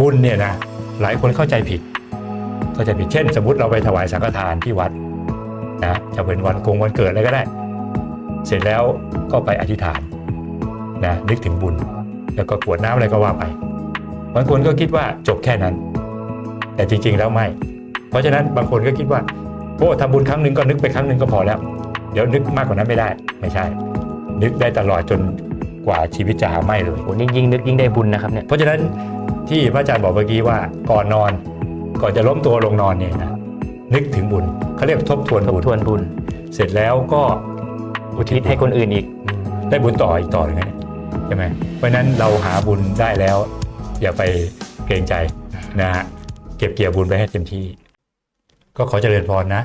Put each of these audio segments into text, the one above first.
บุญเนี่ยนะหลายคนเข้าใจผิด เข้าใจผิดเช่น สมมติเราไปถวายสังฆทานที่วัดนะจะเป็นวันกงวันเกิดอะไรก็ได้ เสร็จแล้วก็ไปอธิษฐานนะนึกถึงบุญ แล้วก็กวดน้ำอะไรก็ว่าไปบางคนก็คิดว่าจบแค่นั้น แต่จริงๆแล้วไม่ เพราะฉะนั้นบางคนก็คิดว่าโอ้ทำบุญครั้งหนึ่งก็นึกไปครั้งหนึ่งก็พอแล้ว เดี๋ยวนึกมากกว่านั้นไม่ได้ไม่ใช่ นึกได้ตลอดจน กว่าชีวิตจะหาไม่เลยโอ้ยิ่งยิ่งนึกยิ่งได้บุญนะครับเนี่ยเพราะฉะนั้นที่พระอาจารย์บอกเมื่อกี้ว่าก่อนนอนก่อนจะล้มตัวลงนอนเนี่ยนะนึกถึงบุญเขาเรียกทบทวนทบบุญทวนบุญ เสร็จแล้วก็อุคิดให้คนอื่นอีก ได้บุญต่ออีกต่อหนึงนะใช่ไหมเพราะฉะนั้นเราหาบุญได้แล้ว อย่าไปเกรงใจนะฮะเก็บเกี่ยวบุญไปให้เต็มที่ ก็ขอเจริญพรนะ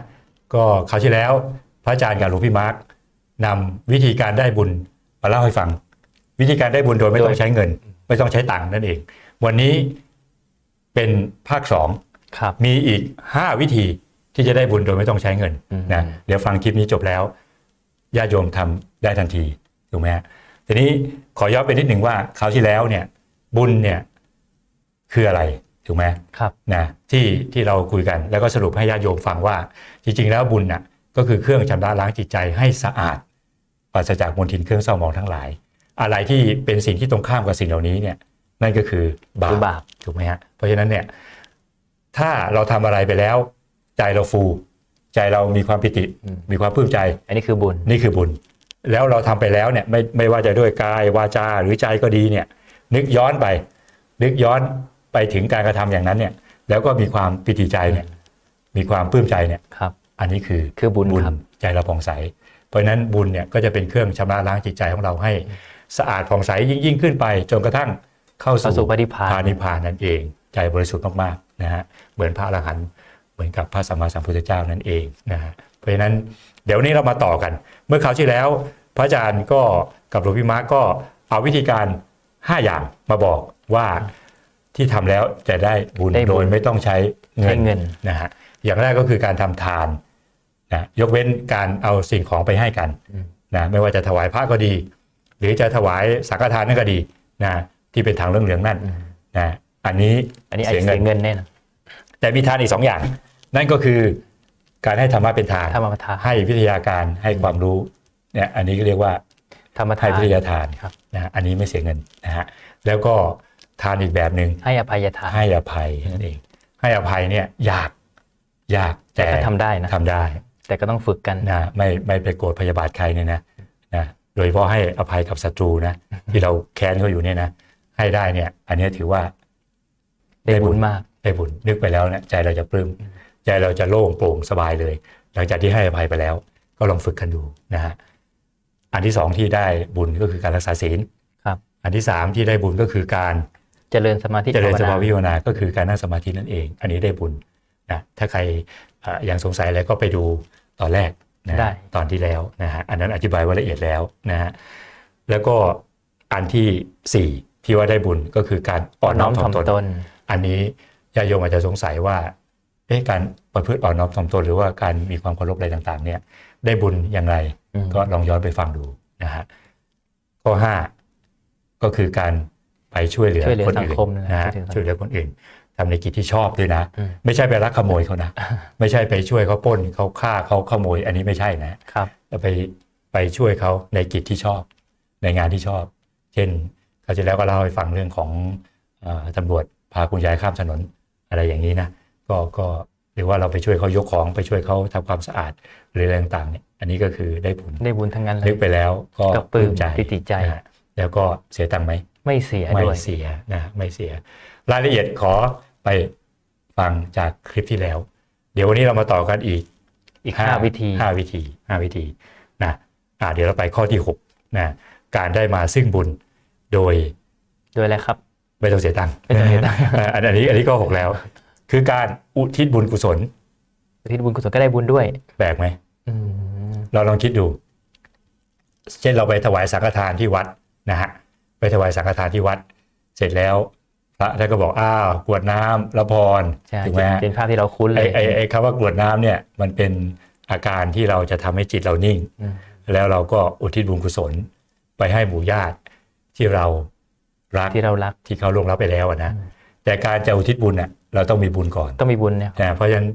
ก็คราวที่แล้ว พระอาจารย์กับหลวงพี่มาร์กนำวิธีการได้บุญมาเล่าให้ฟัง วิธีการได้บุญโดยไม่ต้องใช้เงิน ไม่ต้องใช้ตังค์นั่นเอง วันนี้เป็นภาคสองครับมีอีก5วิธีที่จะได้บุญโดยไม่ต้องใช้เงินอืมนะเดี๋ยวฟังคลิปนี้จบแล้วญาติโยมทำได้ทันทีถูกไหมฮะทีนี้ขอย้อนไปนิดหนึ่งว่าคราวที่แล้วเนี่ย บุญเนี่ยคืออะไรถูกไหมครับนะที่ที่เราคุยกันแล้วก็สรุปให้ญาติโยมฟังว่า จริง ๆ แล้วบุญน่ะก็คือเครื่องชำระล้างจิตใจให้สะอาดปราศจากมลทินเครื่องเศร้าหมองทั้งหลาย อะไรที่เป็นสิ่งที่ตรงข้ามกับสิ่งเหล่านี้เนี่ยนั่นก็คือบาคือปบาปถูกไหมฮะเพราะฉะนั้นเนี่ยถ้าเราทำอะไรไปแล้ว ใจเราฟู ใจเรามีความปิติอืมมีความปลื้มใจ อันนี้คือบุญนี่คือบุญ แล้วเราทำไปแล้วเนี่ยไม่ไม่ว่าจะด้วยกายวาจาหรือใจก็ดีเนี่ย นึกย้อนไป นึกย้อนไปถึงการกระทำอย่างนั้นเนี่ย แล้วก็มีความปิติใจเนี่ย มีความปลื้มใจเนี่ยครับอันนี้คือคือบุญครับใจเราผ่องใส เพราะฉะนั้นบุญเนี่ยก็จะเป็นเครื่องชำระล้างจิตใจของเราให้ สะอาดผ่องใสยิ่งยิ่งขึ้นไป จนกระทั่งเข้าเข้าสู่สู่พระนิพพานพานิพพานนั่นเอง ใจบริสุทธิ์มากๆนะฮะเหมือนพระอรหันต์เหมือนกับพระสัมมาสัมพุทธเจ้านั่นเองนะฮะเพราะฉะนั้นเดี๋ยววนนี้เรามาต่อกัน เมื่อคราวที่แล้ว พระอาจารย์ก็กับหลวงพี่มาร์กก็เอาวิธีการ 5 อย่างมาบอกว่าที่ทำแล้วจะได้บุญได้บุญโดยไม่ต้องใช้เงิใช้นเงินนะฮะอย่างแรกก็คือการทำทานนะยกเว้นการเอาสิ่งของไปให้กันอืมนะไม่ว่าจะถวายพระก็ดี หรือจะถวายสังฆทานนั่นก็ดีนะที่เป็นทางเรื่องเหลืองๆนั่นอืมนะอันนี้อันนี้ไอ้เสียเสีเงิยนเงินแน่นอนแต่มีทานอีกสองอย่าง นั่นก็คือการให้ธรรมะเป็นทานธรรมทานให้วิทยาการให้ความรู้เนี่ยอันนี้ก็เรียกว่าธรรมทาให้นวิทยาทานครับนะอันนี้ไม่เสียเงินนะฮะแล้วก็ทานอีกแบบหนึ่งให้อภัยทานให้อภัยนั่นเอง ให้อภัยเนี่ยยากยากแต่แต่ก็ทำได้นะทำได้ แต่ก็ต้องฝึกกันนะไม่ไม่ไปโกรธพยาบาทใครเนี่ยนะนะ โดยเฉพาะให้อภัยกับศัตรูนะที่เราแค้นเขาอยู่เนี่ยนะให้ได้เนี่ย อันนี้ถือว่าได้บุญมากได้บุญนึกไปแล้วเนี่ยใจเราจะปลื้มใจเราจะโล่งโปร่งสบายเลย หลังจากที่ให้อภัยไปแล้ว ก็ลองฝึกกันดูนะฮะอันที่สองที่ได้บุญก็คือการรักษาศีลครับ อันที่สามที่ได้บุญก็คือการเจริญสมาธิเจริญสภาวมานาธิภาวนาก็คือการนั่งสมาธินั่นเอง อันนี้ได้บุญนะถ้าใครเอ่อยังสงสัยอะไรก็ไปดูตอนแรก นะได้ตอนที่แล้วนะฮะอันนั้นอธิบายไว้ละเอียดแล้วนะฮะแล้วก็อันที่สี่ที่ว่าได้บุญก็คือการอ่อนน้อมถ่อมตนตนอันนี้ญาติโยมอาจจะสงสัยว่าเอ๊ะการประพฤติอ่อนน้อมถ่อมตน หรือว่าการมีความเคารพอะไรต่างๆ เนี่ย ได้บุญอย่างไรอืมก็ลองย้อนไปฟังดูนะฮะข้อห้าก็คือการไปช่วยเหลือช่วยเหลือคนสังอื่นคมนะนะฮะช่วยเหลือสังคมช่วยเหลือคนอื่น ทำในกิจที่ชอบด้วยนะอืมไม่ใช่ไปลักขโมยเขานะ ไม่ใช่ไปช่วยเขาปล้นเขาฆ่าเขาขโมย อันนี้ไม่ใช่นะครับแต่ไปไปช่วยเขาในกิจที่ชอบ ในงานที่ชอบ เช่นคราวที่แล้วก็เล่าให้ฟังเรื่องของเออตำรวจพาคุณยายข้ามถนนอะไรอย่างนี้นะก็ก็หรือว่าเราไปช่วยเขายกของไปช่วยเขาทำความสะอาดหรืออะไรต่างๆเนี่ยอันนี้ก็คือได้ผลได้บุญทั้งนั้นเลนึยกไปแล้วก็ก็ปลื้มใจปิติใจนะฮะแล้วก็เสียตังค์ไหมไม่เสียไม่ด้วยเสียนะไม่เสีย รายละเอียดขอ ไปฟังจากคลิปที่แล้ว เดี๋ยววันนี้เรามาต่อกันอีกอีกห้าวิธีห้าวิธีห้าวิธีนะอ่าเดี๋ยวเราไปข้อที่หกนะการได้มาซึ่งบุญโดย โดยอะไรครับไม่ต้องเสียตังค์ไม่ต้องเสียตังค์อ่าอันอันนี้อันนี้ก็หกแล้ว คือการอุทิศบุญกุศลที่บุญกุศลก็ได้บุญด้วยแปลกไหมอืมเราลองคิดดู เช่นเราไปถวายสังฆทานที่วัดนะฮะไปถวายสังฆทานที่วัด เสร็จแล้ว พระท่านก็บอกอ้าวกรวดน้ำละพรใช่ถูกไหมฮะเป็นภาพที่เราคุ้นเลไอ้ยไอ้ไอ้คำว่ากรวดน้ำเนี่ยมันเป็นอาการที่เราจะทำให้จิตเรานิ่งอืมแล้วเราก็อุทิศบุญกุศลไปให้หมู่ญาติที่เรารักที่เรารักที่เขาล่วงลับไปแล้วอะนะแต่การจะอุทิศบุญเนี่ยเราต้องมีบุญก่อนต้องมีบุญเนี่ยนะเพราะฉะนั้น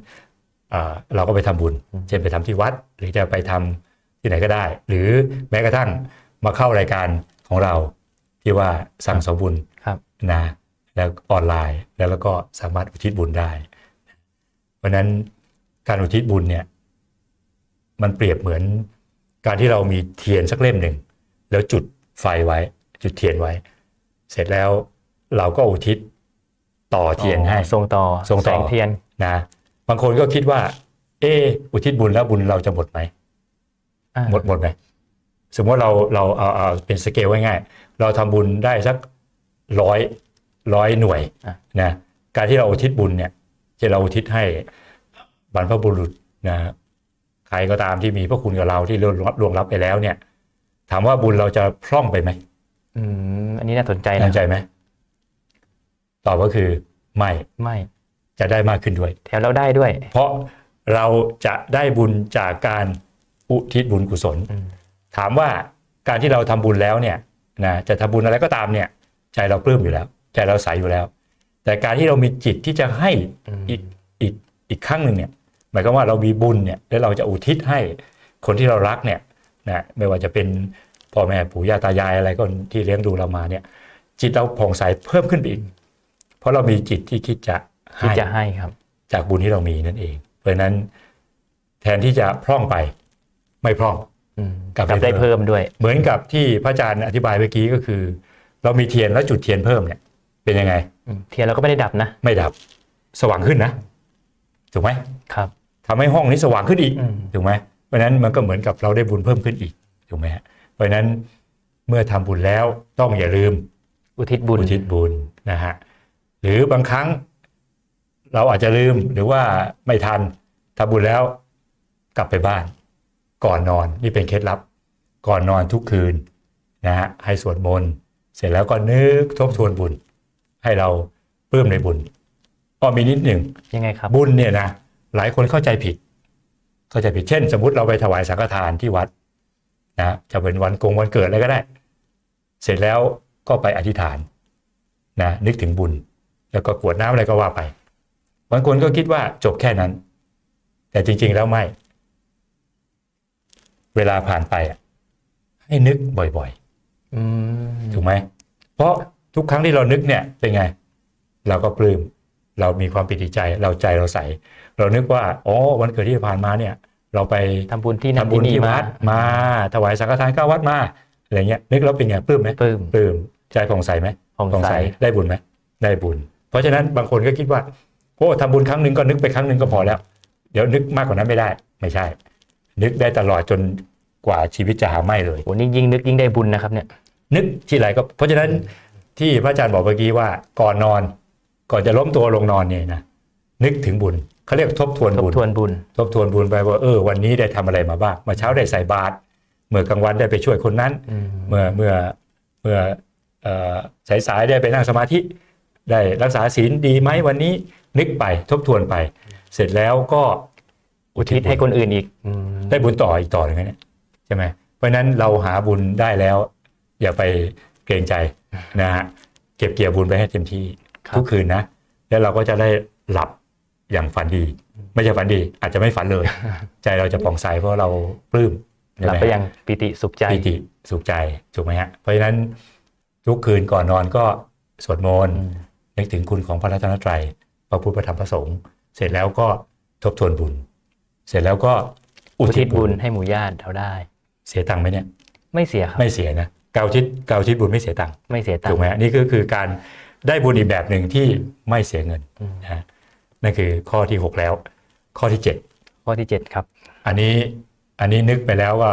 เอ่อเราก็ไปทำบุญ เช่นไปทำที่วัด หรือจะไปทำที่ไหนก็ได้ หรือแม้กระทั่งมาเข้ารายการของเราที่ว่าสั่งสมบุญครับนะ แล้วออนไลน์แล้วเราก็สามารถอุทิศบุญได้ เพราะฉะนั้นการอุทิศบุญเนี่ยมันเปรียบเหมือนการที่เรามีเทียนสักเล่มหนึ่ง แล้วจุดไฟไว้ จุดเทียนไว้ เสร็จแล้วเราก็อุทิศต่อเทียนให้ส่งต่อส่งต่อแสงเทียนนะบางคนก็คิดว่า เอออุทิศบุญแล้วบุญเราจะหมดไหมอ่าหมดหมดไหมสมมติเราเราเอาเอาเป็นสเกลง่ายๆเราทำบุญได้สักร้อย ร้อยหน่วยอะนะการที่เราอุทิศบุญเนี่ยจะเราอุทิศให้บรรพบุรุษนะใครก็ตามที่มีพระคุณกับเราที่ล่วงล่วงลับไปแล้วเนี่ย ถามว่าบุญเราจะพร่องไปไหมอืมอันนี้น่าสนใจนะน่าใจไหมตอบก็คือไม่ไม่จะได้มากขึ้นด้วย แถมเราได้ด้วย เพราะเราจะได้บุญจากการอุทิศบุญกุศลอืมถามว่าการที่เราทำบุญแล้วเนี่ยนะจะทำบุญอะไรก็ตามเนี่ย ใจเราปลื้มอยู่แล้ว ใจเราใสอยู่แล้ว แต่การที่เรามีจิตที่จะให้อืมอีกอีกอีกครั้งหนึ่งเนี่ยหมายความว่าเรามีบุญเนี่ยแล้วเราจะอุทิศให้คนที่เรารักเนี่ยนะไม่ว่าจะเป็นพ่อแม่ปู่ย่าตายายอะไรก็ที่เลี้ยงดูเรามาเนี่ย จิตเราผ่องใสเพิ่มขึ้นไปอีก เพราะเรามีจิตที่คิดจะที่ให้จะให้ครับ จากบุญที่เรามีนั่นเอง เพราะฉะนั้นแทนที่จะพร่องไปไม่พร่องอืมกลับกลับได้ได้เพิ่เพิ่มมด้วย เหมือนกับที่พระอาจารย์อธิบายเมื่อกี้ก็คือ เรามีเทียนแล้วจุดเทียนเพิ่มเนี่ย เป็นยังไงอืมเทียนเราก็ไม่ได้ดับนะ ไม่ดับ สว่างขึ้นนะ ถูกไหมครับทำให้ห้องนี้สว่างขึ้นอีกอืมถูกไหมเพราะฉะนั้นมันก็เหมือนกับเราได้บุญเพิ่มขึ้นอีก ถูกไหมฮะ เพราะฉะนั้นเมื่อทำบุญแล้วต้องอย่าลืม อุทิศบุญ อุทิศบุญนะฮะ หรือบางครั้งเราอาจจะลืมหรือว่าไม่ทันทำบุญแล้วกลับไปบ้าน ก่อนนอนนี่เป็นเคล็ดลับ ก่อนนอนทุกคืนนะฮะให้สวดมนต์เสร็จแล้วก็นึกทบทวนบุญ ให้เราปลื้มในบุญอ้อมีนิดหนึ่งยังไงครับ บุญเนี่ยนะหลายคนเข้าใจผิด เข้าใจผิดเช่น สมมติเราไปถวายสังฆทานที่วัดนะจะเป็นวันกงวันเกิดอะไรก็ได้ เสร็จแล้วก็ไปอธิษฐานนะนึกถึงบุญ แล้วก็กรวดน้ำอะไรก็ว่าไป บางคนก็คิดว่าจบแค่นั้น แต่จริง ๆแล้วไม่ เวลาผ่านไปอะให้นึกบ่อยอืมๆถูกไหมเพราะ ทุกครั้งที่เรานึกเนี่ยเป็นไง เราก็ปลื้มเรามีความปิติใจเราใจเราใส เรานึกว่าอ๋อวันเกิดที่ผ่านมาเนี่ย เราไปทำบุญที่นั่นทำบุญที่นี่ที่มาวัดมาถวายสังฆทานเก้าวัดมาอะไรเงี้ยนึกแล้วเป็นไงปลื้มไหมปลื้มปลื้มใจผ่องใสไหมผ่องใสได้บุญไหมได้บุญ เพราะฉะนั้นบางคนก็คิดว่าโอ้ทำบุญครั้งหนึ่งก็นึกไปครั้งหนึ่งก็พอแล้ว เดี๋ยวนึกมากกว่านั้นไม่ได้ ไม่ใช่ นึกได้ตลอดจนกว่าชีวิตจะหาไม่เลยโอ้นี่ยิ่งนึกยิ่งได้บุญนะครับเนี่ยนึกที่ไรก็เพราะฉะนั้น ที่พระอาจารย์บอกเมื่อกี้ว่าก่อนนอน ก่อนจะล้มตัวลงนอนเนี่ยนะนึกถึงบุญเขาเรียกทบทวนทบบุญทวนบุญ ทบทวนบุญไปว่าเออวันนี้ได้ทำอะไรมาบ้างเมื่อเช้าได้ใส่บาตรเมื่อกลางวันได้ไปช่วยคนนั้นอืมเมื่อเมื่อเมื่อเอ่อสายสายๆได้ไปนั่งสมาธิได้รักษาศีลดีไหมวันนี้นึกไปทบทวนไป เสร็จแล้วก็อุทิศให้คนอื่นอีกอืมได้บุญต่ออีกต่อหนึ่งนะเนี่ยใช่ไหมเพราะฉะนั้นเราหาบุญได้แล้ว อย่าไปเกรงใจ นะฮะเก็บเกี่ยวบุญไปให้เต็มที่ครับทุกคืนนะ แล้วเราก็จะได้หลับอย่างฝันดี ไม่ใช่ฝันดี อาจจะไม่ฝันเลย ใจเราจะผ่องใสเพราะเราปลื้มใช่หลับไหมไปฮะอย่างปิติสุขใจปิติสุขใจถูกไหมฮะเพราะฉะนั้นทุกคืนก่อนนอนก็สวดมนต์อืมนึกถึงคุณของพระรัตนตรัยพระพุทธพระธรรมพระสงฆ์เสร็จแล้วก็ทบทวนบุญ เสร็จแล้วก็อุอุทิทิศศบุบุญญให้หมู่ญาติเราได้ เสียตังค์ไหมเนี่ย ไม่เสียครับ ไม่เสียนะ กาอุทิศกาอุทิศบุญไม่เสียตังค์ไม่เสียตังถูกค์ไหมฮะนี่ก็คือการได้บุญอีกแบบหนึ่งที่ไม่เสียเงินอืมนะฮะนั่นคือข้อที่หกแล้ว ข้อที่เจ็ดข้อที่เจ็ดครับ อันนี้อันนี้นึกไปแล้วว่า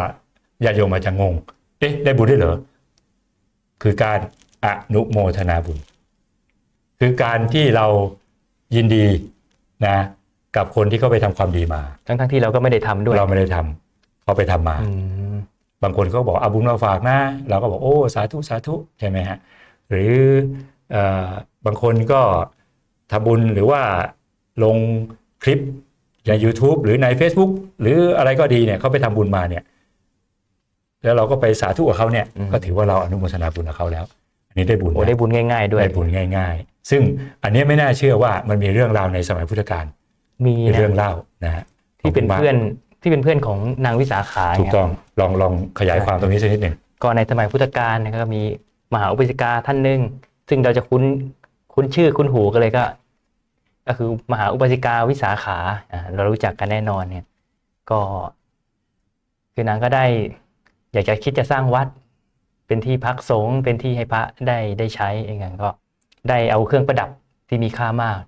ญาติโยมอาจจะงง เอ๊ะ ได้บุญด้วยเหรอ คือการอนุโมทนาบุญ คือการที่เรายินดีนะกับคนที่เขาไปทำความดีมา ทั้งทั้งๆที่เราก็ไม่ได้ทำด้วย เราไม่ได้ทำเขาไปทำมาอืม บางคนก็บอกเอาบุญมาฝากนะเราก็บอกโอ้สาธุสาธุใช่ไหมฮะหรือเอ่อบางคนก็ทำบุญหรือว่าลงคลิปใน YouTube หรือใน Facebook หรืออะไรก็ดีเนี่ยเขาไปทำบุญมาเนี่ย แล้วเราก็ไปสาธุกับเขาเนี่ยก็ถือว่าเราอนุโมทนาบุญกับเขาแล้ว อันนี้ได้บุญโอ้นะได้บุญง่ายๆ ด้วยได้บุญง่ายซึ่งอันเนี้ยไม่น่าเชื่อว่ามันมีเรื่องราวในสมัยพุทธกาลมีมีนะเรื่องเล่านะฮะที่เป็นขบคุณมากเพื่อน ที่เป็นเพื่อนของนางวิสาขาถูกต้องลองลองขยายความตรงนี้สักนิดหนึ่งก็ในสมัยพุทธกาลนะครับก็มีมหาอุปสิกาท่านหนึ่งซึ่งเราจะคุ้นคุ้นชื่อคุ้นหูกันเลยก็ ก็คือมหาอุปสิกาวิสาขาอ่าเรารู้จักกันแน่นอนเนี่ย ก็ คือนางก็ได้ อยากจะคิดจะสร้างวัด เป็นที่พักสงฆ์เป็นที่ให้พระได้ได้ใช้เองนก็ได้เอาเครื่องประดับที่มีค่ามาก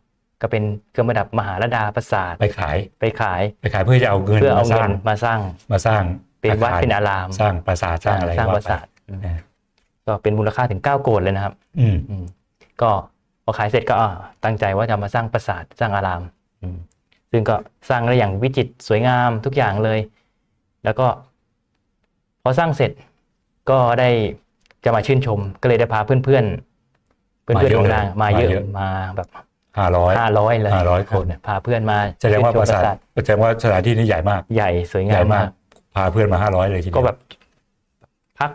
ก็เป็นเครื่องประดับมหาลดาประสาทไปขายไปขายไปขายเพื่อจะเอาเงินเพื่อเอามาสเงิร้างนมาสร้างมาสร้างเป็นวัดอาคารเป็นอาราม สร้างปราสาทสร้างอะไรสร้างว่ปราสาทไปนะก็เป็นมูลค่าถึง 9 โกดเลยนะครับ อืมอืมก็พอขายเสร็จก็อ่าตั้งใจว่าจะมาสร้างปราสาทสร้างอารามอืมซึ่งก็สร้างได้อย่างวิจิตรสวยงามทุกอย่างเลย แล้วก็พอสร้างเสร็จก็ได้จะมาชื่นชม ก็เลยได้พาเพื่อนๆเพื่อนเพื่อนๆของนางมาเยอะมาแบบ ห้าร้อยห้าร้อยเลย500คนพาเพื่อนมาแสดงว่าปชื่นราชมสาทแสดงว่าสถานที่นี้ใหญ่มาก ใหญ่สวยใหงาญ่มมามากกพาเพื่อนมาห้าร้อยเลยทีเดียวก็แบบพัก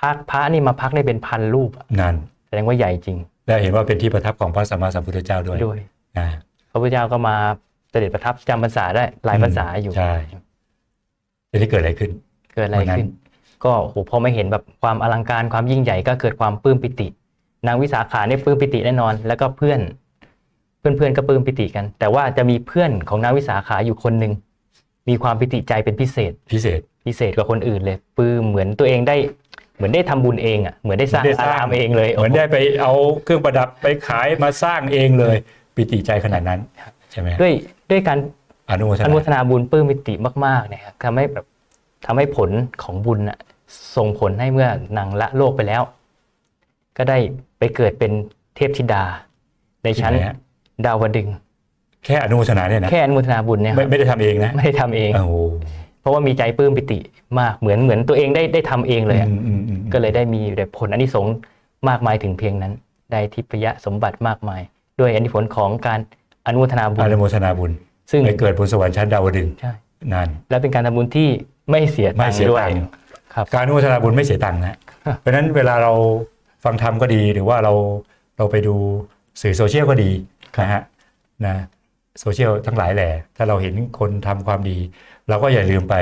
พักพระนี่มาพักได้เป็นพันรูปอะนั่นแสดงว่าใหญ่จริง และเห็นว่าเป็นที่ประทับของพระสัมมาสัมพุทธเจ้าด้วยด้วยอ่าพระพุทธเจ้าก็มาเสด็จประทับจำพรรษาได้หลายภาษาอยู่ใช่ทีนี้เกิดอะไรขึ้น เกิดอะไรวันนั้นขึ้น ก็โหพอไม่เห็นแบบความอลังการความยิ่งใหญ่ก็เกิดความปลื้มปิติ นางวิสาขาเนี่ยปลื้มปิติแน่นอน แล้วก็เพื่อน เพื่อนเพื่อนๆก็ปลื้มปิติกัน แต่ว่าจะมีเพื่อนของนางวิสาขาอยู่คนหนึ่งมีความปิติใจเป็นพิเศษ พิเศษ พิเศษกว่าคนอื่นเลยปลื้มเหมือนตัวเองได้เหมือนได้ทำบุญเองอะเหมือนได้สร้างได้สอาร้างรามเองเลยเหมือนได้ไปเอาเครื่องประดับไปขายมาสร้างเองเลย ปิติใจขนาดนั้นใช่ไหมด้วยด้วยการอนุโมทอนุโมนาทนาบุญปลื้มปิติมากๆเนี่ยครับทำให้แบบทำให้ผลของบุญน่ะส่งผลให้เมื่อนางละโลกไปแล้ว ก็ได้ไปเกิดเป็นเทพธิดา ในชั้นที่ไหฮะ ดาวดึงส์แค่อนุโมทนาเนี่ยนะแค่อนุโมทนาบุญเนี่ยคไม่รับไม่ได้ทำเองนะไม่ได้ทำเองโอ้โหเพราะว่ามีใจปลื้มปิติมากเหมือนเหมือนตัวเองได้ได้ทำเองเลยอะอืมอืมอืมก็เลยได้มีแต่ผลอานิสงส์มากมายถึงเพียงนั้น ได้ทิพยสมบัติมากมาย ด้วยอานิผลของการอนุโมทนาบุอญนุโมทนาบุญ ซึ่งไปเกิดบนสวรรค์ชั้นดาวดึงส์ใช่นั่นและเป็นการทำบุญที่ไม่เสียไม่ตังค์เสียด้วยตังค์ครับการอนุโมทนาบุญไม่เสียตังค์นะเพราะฉะนั้นเวลาเราฟังธรรมก็ดีหรือว่าเราเราไปดูสื่อโซเชียลก็ดี นะฮะนะโซเชียลทั้งหลายแหละถ้าเราเห็นคนทำความดี เราก็อย่าลืมไป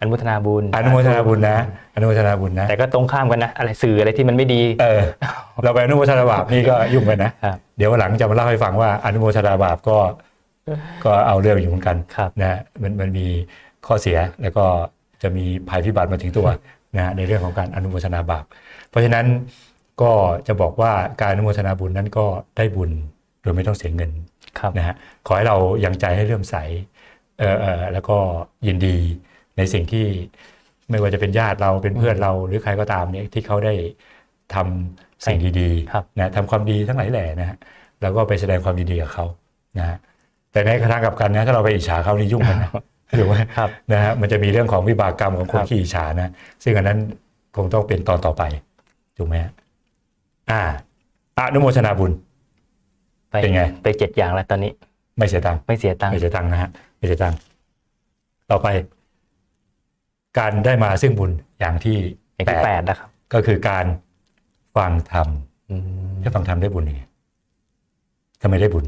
อนุโมทนาบุญอนุโมทนาบุญนะอนุโมทนาบุญนะแต่ก็ตรงข้ามกันนะอะไรสื่ออะไรที่มันไม่ดีเออเราไปอนุโมทนาบาปนี่ก็ยุ่งกันนะครับเดี๋ยววันหลังจะมาเล่าให้ฟังว่าอนุโมทนาบาปก็ ก็เอาเรื่องอยู่เหมือนกันครับนะมันมันมีข้อเสียแล้วก็จะมีภัยพิบัติมาถึงตัวนะในเรื่องของการอนุโมทนาบาปเพราะฉะนั้นก็จะบอกว่าการอนุโมทนาบุญนั้นก็ได้บุญโดยไม่ต้องเสียเงินครับนะฮะขอให้เรายังใจให้เลื่อมใสเออเออแล้วก็ยินดีในสิ่งที่ไม่ว่าจะเป็นญาติเราเป็นเพื่อนเราหรือใครก็ตามเนี่ยที่เขาได้ทำสิ่งดีครับๆนะทำความดีทั้งหลายแหล่นะฮะแล้วก็ไปแสดงความยินดีกับเขานะฮะแต่ในทางกลับกันนะถ้าเราไปอิจฉาเขานี่ยุ่งกันนะถูกไหมครับนะฮะมันจะมีเรื่องของวิบากกรรมของคนครับขี้อิจฉานะซึ่งอันนั้นคงต้องเป็นตอนต่อไปถูกไหมฮะอ่าอนุโมทนาบุญไป เป็นไง ไปเจ็ดอย่างแล้วตอนนี้ ไม่เสียตังค์ไม่เสียตังค์ไม่เสียตังค์นะฮะไม่เสียตังค์ต่อไป การได้มาซึ่งบุญอย่างที่อย่างแปที่ดแปดนะครับ ก็คือการฟังธรรมอืมให้ฟังธรรมได้บุญยังไงทำไมได้บุญ